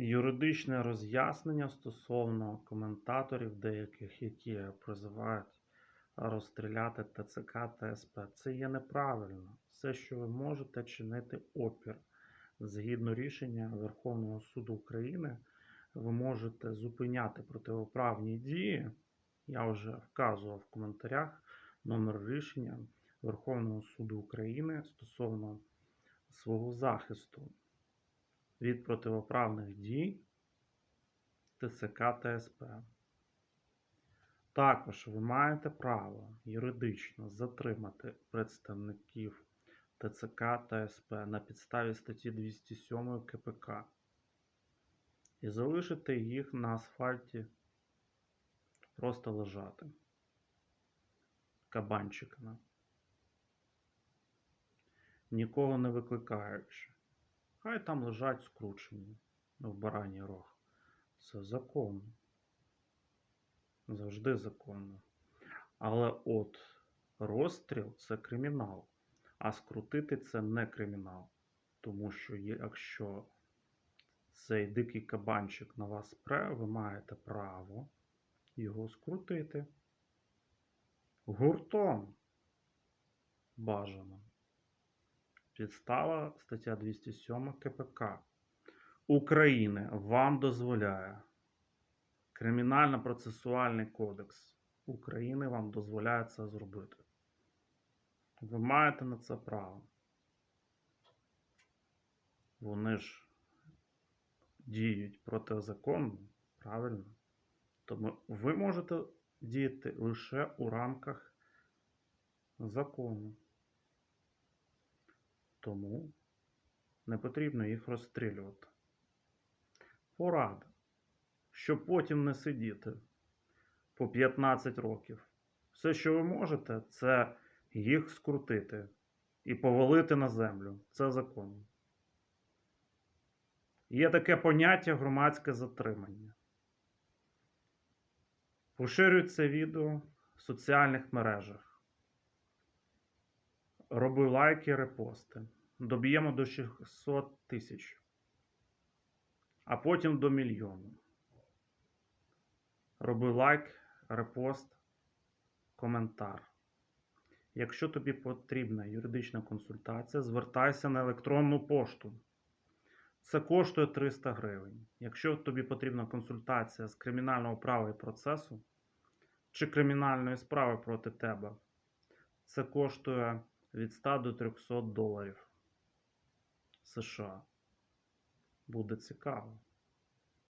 Юридичне роз'яснення стосовно коментаторів деяких, які призивають розстріляти ТЦК та СП. Це є неправильно. Все, що ви можете чинити опір. Згідно рішення Верховного суду України, ви можете зупиняти противоправні дії. Я вже вказував в коментарях номер рішення Верховного суду України стосовно свого захисту від противоправних дій ТЦК та СП. Також ви маєте право юридично затримати представників ТЦК та СП на підставі статті 207 КПК і залишити їх на асфальті просто лежати кабанчиками, нікого не викликаючи. Хай там лежать скручені в бараній рог. Це законно. Завжди законно. Але от розстріл це кримінал, а скрутити це не кримінал. Тому що якщо цей дикий кабанчик на вас пре, ви маєте право його скрутити. Гуртом бажано. Підстава стаття 207 КПК України вам дозволяє. Кримінально-процесуальний кодекс України вам дозволяє це зробити. Ви маєте на це право. Вони ж діють протизаконно, правильно? Тому ви можете діяти лише у рамках закону. Тому не потрібно їх розстрілювати. Порада, щоб потім не сидіти по 15 років. Все, що ви можете, це їх скрутити і повалити на землю. Це закон. Є таке поняття громадське затримання. Поширюють це відео в соціальних мережах. Роби лайки, репости. Доб'ємо до 600 тисяч, а потім до мільйону. Роби лайк, репост, коментар. Якщо тобі потрібна юридична консультація, звертайся на електронну пошту. Це коштує 300 гривень. Якщо тобі потрібна консультація з кримінального права і процесу чи кримінальної справи проти тебе, це коштує від 100 до 300 доларів США. Буде цікаво.